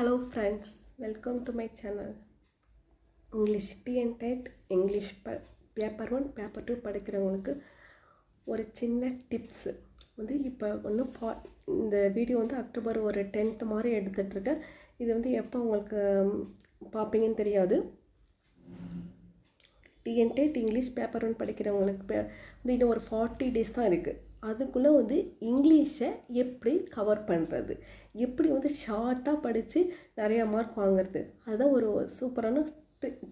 Hello friends welcome to my channel English TNTET English ப paper one paper two படிக்கிறவங்களுக்கு ஒரு சின்ன tips வந்து இப்போ ஒன்று பா இந்த வீடியோ வந்து அக்டோபர் ஒரு டென்த்து மாதிரி எடுத்துகிட்ருக்கேன் இது வந்து எப்போ உங்களுக்கு பார்ப்பீங்கன்னு தெரியாது. டிஎன்டெட் இங்கிலீஷ் பேப்பர் ஒன் படிக்கிறவங்களுக்கு பே- வந்து இன்னும் ஒரு ஃபார்ட்டி டேஸ் தான் இருக்குது அதுக்குள்ளே வந்து இங்கிலீஷை எப்படி கவர் பண்ணுறது எப்படி வந்து ஷார்ட்டாக படித்து நிறையா மார்க் வாங்குறது? அதுதான் ஒரு சூப்பரான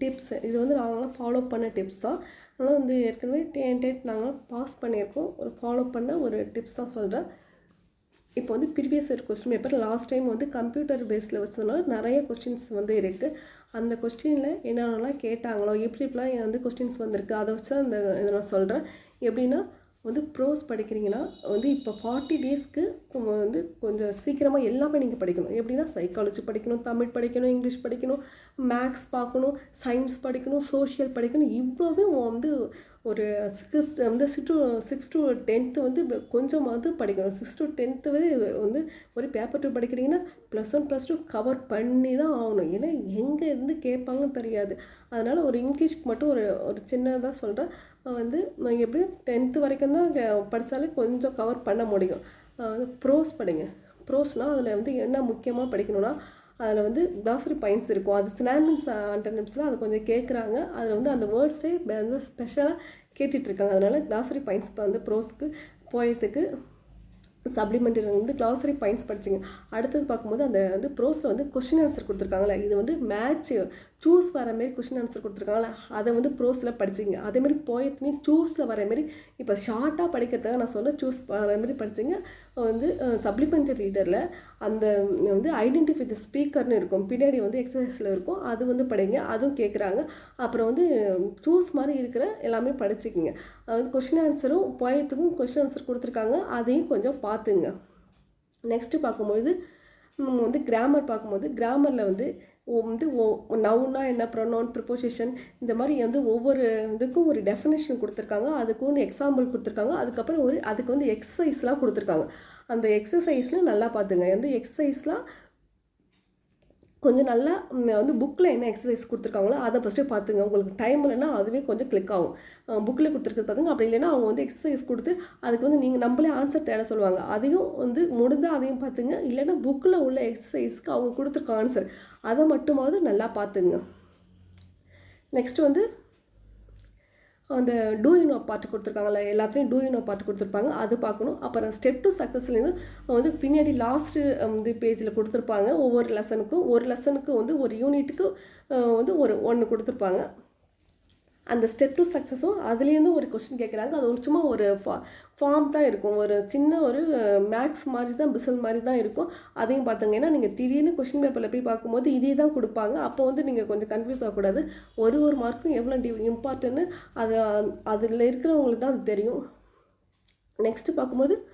டிப்ஸ் இது வந்து நாங்களாம் ஃபாலோ பண்ண டிப்ஸ் தான். ஆனால் வந்து ஏற்கனவே டிஎன்டெட் நாங்களாம் பாஸ் பண்ணியிருக்கோம். ஒரு ஃபாலோ பண்ண ஒரு டிப்ஸ் தான் சொல்கிறேன் இப்போ வந்து previous year question paper last time வந்து கம்ப்யூட்டர் பேஸில் வச்சதுனால நிறைய கொஸ்டின்ஸ் வந்து இருக்குது அந்த கொஸ்டினில் என்னென்னலாம் கேட்டாங்களோ எப்படி இப்படிலாம் வந்து கொஸ்டின்ஸ் வந்திருக்கு அதை வச்சு தான் இதை நான் சொல்கிறேன் எப்படின்னா வந்து ப்ரோஸ் படிக்கிறீங்கன்னா வந்து இப்போ ஃபார்ட்டி டேஸ்க்கு வந்து கொஞ்சம் சீக்கிரமாக எல்லாமே நீங்கள் படிக்கணும். எப்படின்னா சைக்காலஜி படிக்கணும் தமிழ் படிக்கணும் இங்கிலீஷ் படிக்கணும் மேக்ஸ் பார்க்கணும் சயின்ஸ் படிக்கணும் சோஷியல் படிக்கணும். இவ்வளோவே வந்து ஒரு சிக்ஸ் வந்து six to six to tenth வந்து கொஞ்சமாவது படிக்கணும். சிக்ஸ் டு டென்த்து வந்து வந்து ஒரு paper two படிக்கிறீங்கன்னா plus one plus two cover பண்ணி தான் ஆகணும். ஏன்னா எங்கே இருந்து கேட்பாங்கன்னு தெரியாது. அதனால் ஒரு இங்கிலீஷ்க்கு மட்டும் ஒரு ஒரு சின்னதாக சொல்கிறேன் வந்து எப்படியும் டென்த்து வரைக்கும் தான் படித்தாலே கொஞ்சம் கவர் பண்ண முடியும். ப்ரோஸ் படிங்க. ப்ரோஸ்னால் அதில் வந்து என்ன முக்கியமாக படிக்கணும்னா அதில் வந்து கிளாசரி பாயிண்ட்ஸ் இருக்கும். அது சினானிம்ஸ் ஆண்டனிம்ஸில் அது கொஞ்சம் கேட்குறாங்க அதில் வந்து அந்த வேர்ட்ஸே வந்து ஸ்பெஷலாக கேட்டுட்ருக்காங்க அதனால் கிளாசரி பாயிண்ட்ஸ் வந்து ப்ரோஸ்க்கு போயத்துக்கு சப்ளிமெண்டரி வந்து கிளாசரி பாயிண்ட்ஸ் படிச்சிங்க. அடுத்தது பார்க்கும்போது அந்த வந்து ப்ரோஸில் வந்து கொஷின் ஆன்சர் கொடுத்துருக்காங்களே இது வந்து மேட்ச் சூஸ் வர மாரி கொஷின் ஆன்சர் கொடுத்துருக்காங்களே அதை வந்து ப்ரோஸில் படிச்சிங்க. அதேமாரி போயத்துலேயும் சூஸில் வர மாரி இப்போ ஷார்ட்டாக படிக்கிறதுக்காக நான் சொல்ல சூஸ் வர மாரி படிச்சிங்க. வந்து சப்ளிமெண்ட்ரி ரீடரில் அந்த வந்து ஐடென்டிஃபை த ஸ்பீக்கர்னு இருக்கும். பின்னாடி வந்து எக்ஸசைஸில் இருக்கும். அது வந்து படிங்க. அதுவும் கேட்குறாங்க அப்புறம் வந்து சூஸ் மாதிரி இருக்கிற எல்லாமே படிச்சுக்கிங்க. அது வந்து கொஷின் ஆன்சரும் போயத்துக்கும் கொஷின் ஆன்சர் கொடுத்துருக்காங்க. அதையும் கொஞ்சம் பார்த்துங்க. நெக்ஸ்ட்டு பார்க்கும்போது வந்து கிராமர் பார்க்கும்போது கிராமரில் வந்து வந்து நவுனா என்ன ப்ரொனவுன் ப்ரிப்போசிஷன் இந்த மாதிரி வந்து ஒவ்வொரு இதுக்கும் ஒரு டெஃபினேஷன் கொடுத்துருக்காங்க. அதுக்கு ஒன்று எக்ஸாம்பிள் கொடுத்துருக்காங்க. அதுக்கப்புறம் ஒரு அதுக்கு வந்து எக்ஸசைஸ்லாம் கொடுத்துருக்காங்க. அந்த எக்ஸசைஸ்லாம் நல்லா பார்த்துங்க. வந்து எக்ஸசைஸ்லாம் கொஞ்சம் நல்லா வந்து புக்கில் என்ன எக்ஸசைஸ் கொடுத்துருக்காங்களோ அதை ஃபஸ்ட்டு பார்த்துங்க. உங்களுக்கு டைம் இல்லைன்னா அதுவே கொஞ்சம் கிளிக் ஆகும். புக்கில் கொடுத்துருக்குறது பார்த்துங்க அப்படி இல்லைன்னா அவங்க வந்து எக்ஸசைஸ் கொடுத்து அதுக்கு வந்து நீங்கள் நம்மளே ஆன்சர் தேட சொல்லுவாங்க. அதையும் வந்து முடிஞ்சால் அதையும் பார்த்துங்க. இல்லைன்னா புக்கில் உள்ள எக்ஸசைஸ்க்கு அவங்க கொடுத்துருக்க ஆன்சர் அதை மட்டுமாவது நல்லா பார்த்துங்க. நெக்ஸ்ட் வந்து அந்த டூ யூனோ பாட்டு கொடுத்துருக்காங்கல்ல எல்லாத்துலேயும் டூ யூனோ பாட்டு கொடுத்துருப்பாங்க. அது பார்க்கணும். அப்புறம் ஸ்டெப் டு சக்ஸஸ்லேருந்து வந்து பின்னாடி லாஸ்ட்டு வந்து பேஜில் கொடுத்துருப்பாங்க. ஒவ்வொரு லெசனுக்கும் ஒரு லெசனுக்கு வந்து ஒரு யூனிட்டுக்கு வந்து ஒரு ஒன்று கொடுத்துருப்பாங்க. அந்த ஸ்டெப் டு சக்ஸஸும் அதுலேருந்து ஒரு கொஸ்டின் கேட்குறாங்க. அது ஒரு சும்மா ஒரு ஃபா ஃபார்ம் தான் இருக்கும். ஒரு சின்ன ஒரு மேக்ஸ் மாதிரி தான் பிசல் மாதிரி தான் இருக்கும். அதையும் பார்த்துங்க. ஏன்னா நீங்கள் திடீர்னு கொஸ்டின் பேப்பரில் போய் பார்க்கும்போது இதே தான் கொடுப்பாங்க. அப்போ வந்து நீங்கள் கொஞ்சம் கன்ஃபியூஸ் ஆகக்கூடாது. ஒரு ஒரு மார்க்கும் எவ்வளோ டி இம்பார்ட்டன்ட்னு அது அதில் இருக்கிறவங்களுக்கு தான் அது தெரியும். நெக்ஸ்ட்டு பார்க்கும்போது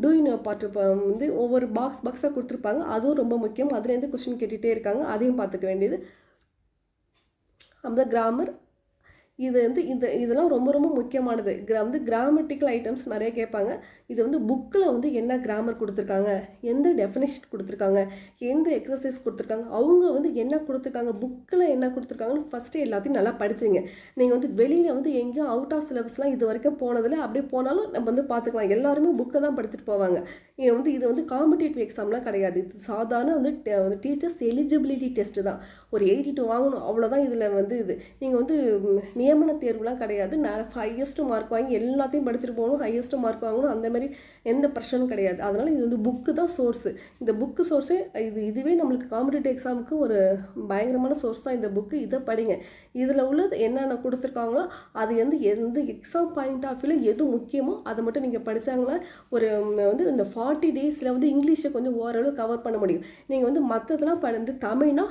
டூயின் பார்ட் ப- வந்து ஒவ்வொரு பாக்ஸ் பாக்ஸாக கொடுத்துருப்பாங்க. அதுவும் ரொம்ப முக்கியம். அதுலேருந்து கொஸ்டின் கேட்டுகிட்டே இருக்காங்க. அதையும் பார்த்துக்க வேண்டியது. அந்த கிராமர் இது வந்து இந்த இதெல்லாம் ரொம்ப ரொம்ப முக்கியமானது. கிரா வந்து கிராமட்டிக்கல் ஐட்டம்ஸ் நிறைய கேட்பாங்க. இது வந்து புக்கில் வந்து என்ன கிராமர் கொடுத்துருக்காங்க எந்த டெஃபினேஷன் கொடுத்துருக்காங்க எந்த எக்ஸசைஸ் கொடுத்துருக்காங்க அவங்க வந்து என்ன கொடுத்துருக்காங்க புக்கில் என்ன கொடுத்துருக்காங்கன்னு ஃபஸ்ட்டு எல்லாத்தையும் நல்லா படிச்சுங்க நீங்கள் வந்து வெளியில் வந்து எங்கேயும் அவுட் ஆஃப் சிலபஸ்லாம் இது வரைக்கும் போனதில் அப்படியே போனாலும் நம்ம வந்து பார்த்துக்கலாம். எல்லாருமே புக்கை தான் படிச்சுட்டு போவாங்க. இது வந்து இது வந்து காம்படிட்டிவ் எக்ஸாம்லாம் கிடையாது. இது சாதாரண வந்து டீச்சர்ஸ் எலிஜிபிலிட்டி டெஸ்ட்டு தான். ஒரு எயிட்டி டூ வாங்கணும். அவ்வளோதான் இதில் வந்து இது. நீங்கள் வந்து ம், நியமன தேர்வுலாம் கிடையாது. நான் ஹையஸ்ட்டு மார்க் வாங்கி எல்லாத்தையும் படிச்சுட்டு போகணும் ஹையஸ்ட்டு மார்க் வாங்கணும் அந்த மாதிரி எந்த ப்ரெஷரும் கிடையாது. அதனால் இது வந்து புக்கு தான் சோர்ஸு இந்த புக்கு சோர்ஸே இது இதுவே நம்மளுக்கு காம்படிட்டிவ் எக்ஸாமுக்கு ஒரு பயங்கரமான சோர்ஸ் தான் இந்த புக்கு இதை படிங்க. இதில் உள்ளது என்னென்ன கொடுத்துருக்காங்களோ அது வந்து எந்த எக்ஸாம் பாயிண்ட் ஆஃப் வியூவில் எது முக்கியமோ அதை மட்டும் நீங்கள் படித்தாங்கன்னா ஒரு வந்து இந்த ஃபார்ட்டி டேஸில் வந்து இங்கிலீஷை கொஞ்சம் ஓரளவு கவர் பண்ண முடியும். நீங்கள் வந்து மற்றதெல்லாம் படிந்து தமிழ்னா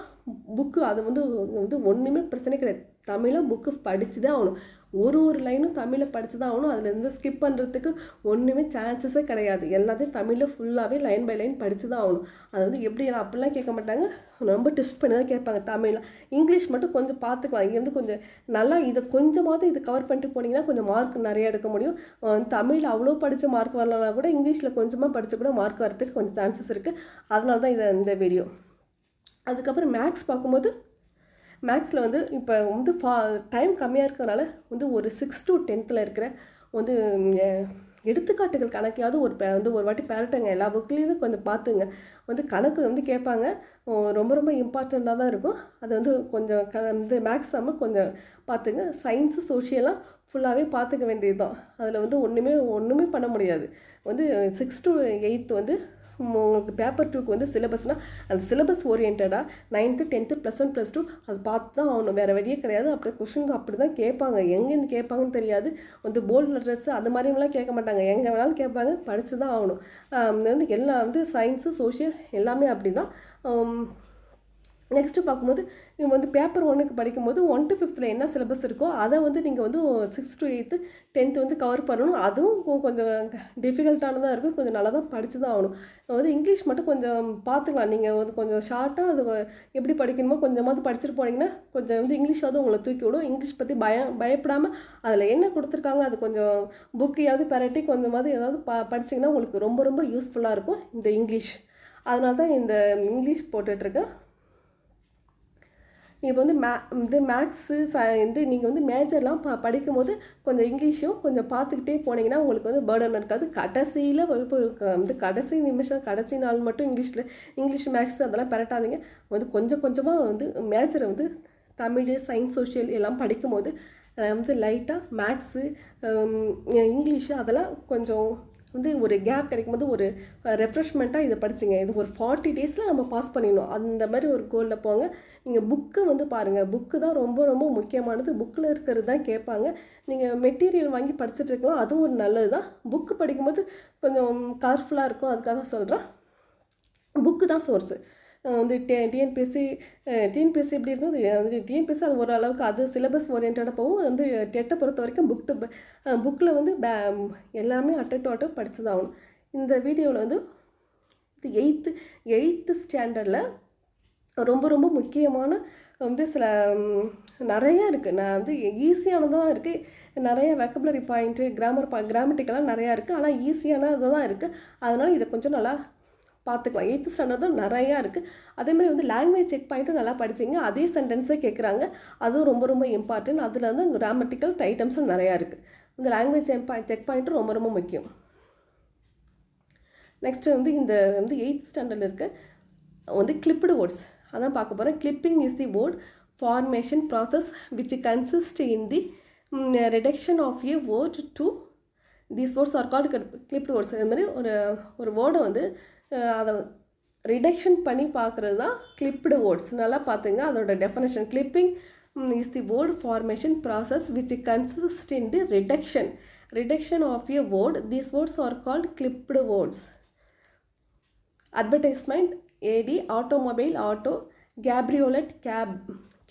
புக்கு அது வந்து வந்து ஒன்றுமே பிரச்சனை கிடையாது. தமிழை புக்கு படித்து தான் ஆகணும். ஒரு ஒரு லைனும் தமிழை படித்து தான் ஆகணும். அதில் இருந்து ஸ்கிப் பண்ணுறதுக்கு ஒன்றுமே சான்சஸே கிடையாது. எல்லாத்தையும் தமிழில் ஃபுல்லாகவே லைன் பை லைன் படித்து தான் ஆகணும். அது வந்து எப்படி அப்படிலாம் கேட்க மாட்டாங்க. ரொம்ப டெஸ்ட் பண்ணி தான் கேட்பாங்க தமிழில். இங்கிலீஷ் மட்டும் கொஞ்சம் பார்த்துக்கலாம். இங்கேருந்து கொஞ்சம் நல்லா இதை கொஞ்சமாவது இது கவர் பண்ணிட்டு போனீங்கன்னா கொஞ்சம் மார்க் நிறைய எடுக்க முடியும். தமிழில் அவ்வளோ படித்த மார்க் வரலனா கூட இங்கிலீஷில் கொஞ்சமாக படித்து கூட மார்க் வரதுக்கு கொஞ்சம் சான்சஸ் இருக்குது அதனால தான் இதை இந்த வீடியோ அதுக்கப்புறம் மேக்ஸ் பார்க்கும்போது மேக்ஸில் வந்து இப்போ வந்து ஃபா டைம் கம்மியாக இருக்கிறதுனால வந்து ஒரு சிக்ஸ் டு டென்த்தில் இருக்கிற வந்து எடுத்துக்காட்டுகள் கணக்கையாவது ஒரு வந்து ஒரு வாட்டி பரட்டுங்க. எல்லா புக்லேயும் கொஞ்சம் பார்த்துங்க. வந்து கணக்கு வந்து கேட்பாங்க. ரொம்ப ரொம்ப இம்பார்ட்டண்ட்டாக தான் இருக்கும். அது வந்து கொஞ்சம் க வந்து மேக்ஸ் கொஞ்சம் பார்த்துங்க. சயின்ஸு சோஷியலாக ஃபுல்லாகவே பார்த்துக்க வேண்டியது தான் அதில் வந்து ஒன்றுமே ஒன்றுமே பண்ண முடியாது. வந்து சிக்ஸ் டு எயித்து வந்து உங்களுக்கு பேப்பர் டூக்கு வந்து சிலபஸ்னால் அந்த சிலபஸ் ஓரியன்டாக ninth tenth plus one plus two அது பார்த்து தான் ஆகணும். வேறு வழியே கிடையாது. அப்படி கொஷின் அப்படி தான் கேட்பாங்க. எங்கேருந்து கேட்பாங்கன்னு தெரியாது. வந்து போல்டு ட்ரெஸ்ஸு அது மாதிரிலாம் கேட்க மாட்டாங்க. எங்கே வேணாலும் கேட்பாங்க. படித்து தான் ஆகணும் வந்து எல்லாம் வந்து சயின்ஸு சோஷியல் எல்லாமே அப்படி தான் நெக்ஸ்ட்டு பார்க்கும்போது நீங்கள் வந்து பேப்பர் ஒன்றுக்கு படிக்கும்போது ஒன் டு ஃபிஃப்த்தில் என்ன சிலபஸ் இருக்கோ அதை வந்து நீங்கள் வந்து சிக்ஸ் டு எயித்து டென்த்து வந்து கவர் பண்ணணும். அதுவும் கொஞ்சம் டிஃபிகல்ட்டானதாக இருக்கும். கொஞ்சம் நல்லா தான் படித்து தான் ஆகணும் வந்து இங்கிலீஷ் மட்டும் கொஞ்சம் பார்த்துக்கலாம். நீங்கள் வந்து கொஞ்சம் ஷார்ட்டாக அது எப்படி படிக்கணுமோ கொஞ்சமாவது படிச்சுட்டு போனீங்கன்னா கொஞ்சம் வந்து இங்கிலீஷாவது உங்களை தூக்கி விடும். இங்கிலீஷ் பற்றி பயம் பயப்படாமல் அதில் என்ன கொடுத்துருக்காங்க அது கொஞ்சம் புக்கையாவது பெரட்டி கொஞ்சமாவது ஏதாவது ப படிச்சிங்கன்னா உங்களுக்கு ரொம்ப ரொம்ப யூஸ்ஃபுல்லாக இருக்கும் இந்த இங்கிலீஷ் அதனால தான் இந்த இங்கிலீஷ் போட்டுட்ருக்கேன் இப்போ வந்து மே இது மேக்ஸு ச இது நீங்கள் வந்து மேஜர்லாம் ப படிக்கும்போது கொஞ்சம் இங்கிலீஷும் கொஞ்சம் பார்த்துக்கிட்டே போனீங்கன்னா உங்களுக்கு வந்து பேர்டன் இருக்காது. கடைசியில் வகுப்பு வந்து கடைசி நிமிஷம் கடைசி நாள் மட்டும் இங்கிலீஷில் இங்கிலீஷ் மேக்ஸ் அதெல்லாம் பெரட்டாதீங்க. வந்து கொஞ்சம் கொஞ்சமாக வந்து மேஜரை வந்து தமிழ் சயின்ஸ் சோஷியல் எல்லாம் படிக்கும்போது வந்து லைட்டாக மேக்ஸு இங்கிலீஷு அதெல்லாம் கொஞ்சம் வந்து ஒரு கேப் கிடைக்கும்போது ஒரு ரெஃப்ரெஷ்மெண்ட்டாக இதை படிச்சுங்க. இது ஒரு ஃபார்ட்டி டேஸில் நம்ம பாஸ் பண்ணிடணும். அந்த மாதிரி ஒரு கோலில் போங்க. நீங்கள் புக்கு வந்து பாருங்கள் புக்கு தான் ரொம்ப ரொம்ப முக்கியமானது. புக்கில் இருக்கிறது தான் கேட்பாங்க. நீங்கள் மெட்டீரியல் வாங்கி படிச்சுட்டு இருக்கலாம். அதுவும் ஒரு நல்லது தான். புக்கு படிக்கும்போது கொஞ்சம் கலர்ஃபுல்லாக இருக்கும். அதுக்காக சொல்கிறேன் புக்கு தான் சோர்ஸு வந்து டே டிஎன்பிஎஸ்சி டிஎன்பிஎஸ்சி எப்படி இருக்கும் வந்து டிஎன்பிஎஸ்சி அது ஓரளவுக்கு அது சிலபஸ் ஓரியன்டாக போகும். வந்து டெட்டை பொறுத்த வரைக்கும் புக் டு புக்கில் வந்து பே எல்லாமே அட்டை டு அட்டை படித்து தான் ஆகணும் இந்த வீடியோவில் வந்து இது எயித்து எயித்து ஸ்டாண்டர்டில் ரொம்ப ரொம்ப முக்கியமான வந்து சில நிறையா இருக்குது நான் வந்து ஈஸியானதாக இருக்குது நிறைய வெக்கபுலரி பாயிண்ட்டு கிராமர் பா கிராமட்டிக்கெல்லாம் நிறையா இருக்குது ஆனால் ஈஸியானது தான் இருக்குது அதனால் இதை கொஞ்சம் நல்லா பார்த்துக்கலாம். எயித்து ஸ்டாண்டர்ட் தான் நிறையா இருக்குது அதேமாதிரி வந்து லாங்குவேஜ் செக் பாயிண்ட்டும் நல்லா படிச்சிங்க. அதே சென்டென்ஸே கேட்குறாங்க அதுவும் ரொம்ப ரொம்ப இம்பார்ட்டன்ட் அதில் வந்து கிராமட்டிக்கல் ஐட்டம்ஸும் நிறையா இருக்குது இந்த லாங்குவேஜ் செக் பாயிண்ட்டும் ரொம்ப ரொம்ப முக்கியம். நெக்ஸ்ட்டு வந்து இந்த வந்து எயித் ஸ்டாண்டர்டில் இருக்க. வந்து கிளிப்டு வேர்ட்ஸ் அதான் பார்க்க போகிறேன் clipping is the word formation process which consist in the reduction of a word to these words are called clipped words இது மாதிரி ஒரு ஒரு வேர்டை வந்து அதை ரிடக்ஷன் பண்ணி பார்க்குறது தான் கிளிப்டு வேர்ட்ஸ் நல்லா பார்த்துங்க அதோட definition clipping is the word formation process which consist in the reduction reduction of a word these words are called clipped words advertisement ad automobile auto cabriolet cab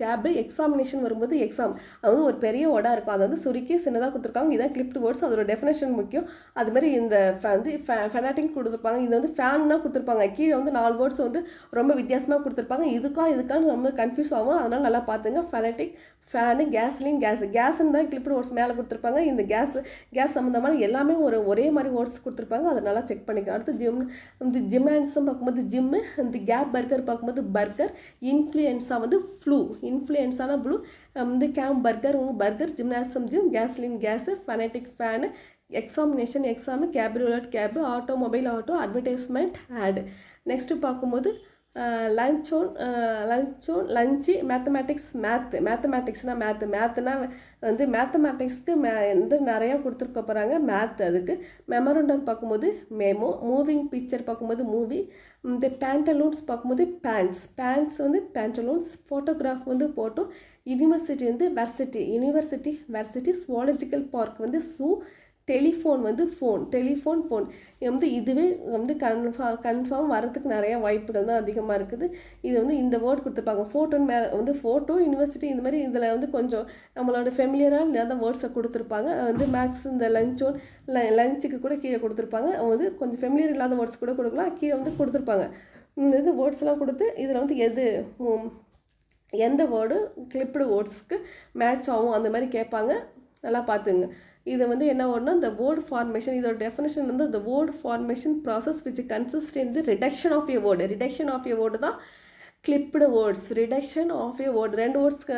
cab examination வரும்போது exam அது வந்து ஒரு பெரிய ஒடா இருக்கும். அது வந்து சுருக்கி சின்னதாக கொடுத்துருக்காங்க. இதான் கிளிப்டு வேர்ட்ஸ் அதோட டெஃபினேஷன் முக்கியம். அது மாதிரி இந்த வந்து ஃபெனாட்டிங் கொடுத்துருப்பாங்க. இது வந்து ஃபேன்னா கொடுத்துருப்பாங்க. கீழே வந்து நாலு வேர்ட்ஸ் வந்து ரொம்ப வித்தியாசமாக கொடுத்துருப்பாங்க. இதுக்கா இதுக்கான்னு ரொம்ப கன்ஃபியூஸ் ஆகும். அதனால் நல்லா பார்த்துங்க. ஃபெனாட்டிக் ஃபேனு கேஸ்லின் கேஸ் கேஸ்ன்னு தான் கிளிப்டு ஓட்ஸ் மேலே கொடுத்துருப்பாங்க. இந்த கேஸ் கேஸ் சம்மந்தமான எல்லாமே ஒரு ஒரே மாதிரி ஓட்ஸ் கொடுத்துருப்பாங்க. அதை நல்லா செக் பண்ணிக்கலாம் அடுத்து ஜிம் இந்த ஜிம்னான்ஸும் பார்க்கும்போது ஜிம்மு இந்த கேப் பர்கர் பார்க்கும்போது பர்கர் இன்ஃப்ளூயன்ஸாக வந்து ஃப்ளூ இன்ஃப்ளூயன்ஸான ப்ளூ இந்த கேம் பர்கர் உங்கள் burger gymnasium gym gasoline gas fanatic fan examination exam cabriolet cab automobile auto advertisement ad next பார்க்கும்போது luncheon luncheon lunch mathematics math மேத்தமேட்டிக்ஸ்னால் math மேத்துனா வந்து மேத்தமேட்டிக்ஸ்க்கு மே வந்து நிறையா கொடுத்துருக்க போகிறாங்க மேத் அதுக்கு. மெமரண்டம் பார்க்கும்போது மெமோ மூவிங் பிக்சர் பார்க்கும்போது மூவி இந்த பேண்டலூன்ஸ் பார்க்கும்போது பேண்ட்ஸ் பேண்ட்ஸ் வந்து பேண்டலூன்ஸ் ஃபோட்டோகிராஃப் வந்து ஃபோட்டோ யூனிவர்சிட்டி வந்து varsity university varsity zoological park வந்து ஸூ டெலிஃபோன் வந்து ஃபோன் டெலிஃபோன் ஃபோன். வந்து இதுவே வந்து கன்ஃபார்ம் கன்ஃபார்ம் வரதுக்கு நிறைய வாய்ப்புகள் தான் அதிகமாக இருக்குது. இது வந்து இந்த வேர்ட் கொடுத்துருப்பாங்க. ஃபோட்டோன்னு மேலே வந்து ஃபோட்டோ யூனிவர்சிட்டி இந்த மாதிரி இதில் வந்து கொஞ்சம் நம்மளோட ஃபெமிலியராக நிறைய வேர்ட்ஸை கொடுத்துருப்பாங்க. வந்து மேக்ஸ் இந்த லஞ்சோன் லஞ்சுக்கு கூட கீழே கொடுத்துருப்பாங்க. வந்து கொஞ்சம் ஃபெமிலியர் இல்லாத வேர்ட்ஸ் கூட கொடுக்கலாம். கீழே வந்து கொடுத்துருப்பாங்க. இந்த இது வேர்ட்ஸ்லாம் கொடுத்து இதில் வந்து எது எந்த வேர்டு கிளிப்டு வேர்ட்ஸ்க்கு மேட்ச் ஆகும் அந்த மாதிரி கேட்பாங்க. நல்லா பார்த்துங்க. இதை வந்து என்ன ஒன்றுனா இந்த வேர்ட் ஃபார்மேஷன் இதோட டெஃபினேஷன் வந்து இந்த word formation process which consist in the reduction of a word reduction of a word தான் clipped words reduction of a word ரெண்டு வேர்ட்ஸ்க்கு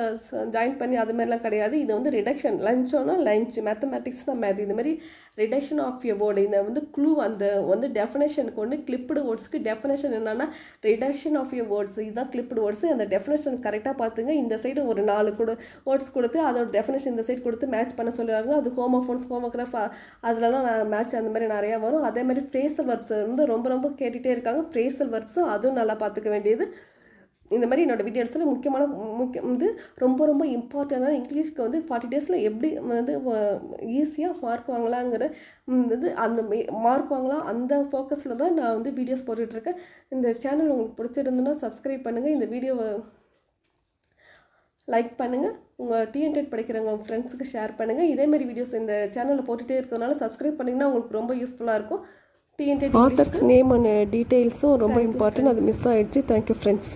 ஜாயின் பண்ணி அது மாதிரிலாம் கிடையாது. இது வந்து ரிடக்ஷன் லஞ்சோனா லஞ்ச் மேத்தமேட்டிக்ஸ்னா மேத் இந்த மாதிரி ரிடக்ஷன் ஆஃப் ஏ வேர்டு இந்த வந்து க்ளூ அந்த வந்து டெஃபினேஷனுக்கு வந்து கிளிப்டு வேர்ட்ஸ்க்கு டெஃபினேஷன் என்னென்னா ரிடக்ஷன் ஆஃப் ஏ வேர்ட்ஸ் இதுதான் கிளிப்டு வேர்ட்ஸ் அந்த டெஃபினேஷன் கரெக்டாக பார்த்துங்க. இந்த சைடு ஒரு நாலு கொடு வேர்ட்ஸ் கொடுத்து அதோட டெஃபினேஷன் இந்த சைடு கொடுத்து மேட்ச் பண்ண சொல்லுவாங்க. அது ஹோமோஃபோன்ஸ் ஹோமோகிராஃப் அதுலலாம் மேட்ச் அந்த மாதிரி நிறையா வரும். அதே மாதிரி ஃப்ரேசல் வர்ப்ஸ் வந்து ரொம்ப ரொம்ப கேட்டுகிட்டே இருக்காங்க. ஃப்ரேசல் வர்ப்ஸும் அதுவும் நல்லா பார்த்துக்க வேண்டியது. இந்த மாதிரி என்னோட வீடியோஸில் முக்கியமான முக்கியம் வந்து ரொம்ப ரொம்ப இம்பார்ட்டண்டான இங்கிலீஷ்க்கு வந்து ஃபார்ட்டி டேஸில் எப்படி வந்து ஈஸியாக மார்க் வாங்கலாங்கிற இது அந்த மார்க் வாங்கலாம் அந்த ஃபோக்கஸில் தான் நான் வந்து வீடியோஸ் போட்டுட்ருக்கேன். இந்த சேனல் உங்களுக்கு பிடிச்சிருந்துன்னா சப்ஸ்கிரைப் பண்ணுங்கள் இந்த வீடியோவை லைக் பண்ணுங்கள் உங்கள் டிஎன்டெட் படிக்கிறவங்க உங்கள் ஃப்ரெண்ட்ஸுக்கு ஷேர் பண்ணுங்கள் இதே மாதிரி வீடியோஸ் இந்த சேனலில் போட்டுகிட்டே இருக்கிறதுனால சப்ஸ்கிரைப் பண்ணிங்கன்னா உங்களுக்கு ரொம்ப யூஸ்ஃபுல்லாக இருக்கும். டிஎன்டெட் ஆத்தர்ஸ் நேம் அண்ட் டீட்டெயில்ஸும் ரொம்ப இம்பார்ட்டன்ட் அது மிஸ் ஆகிடுச்சு தேங்க்யூ ஃப்ரெண்ட்ஸ்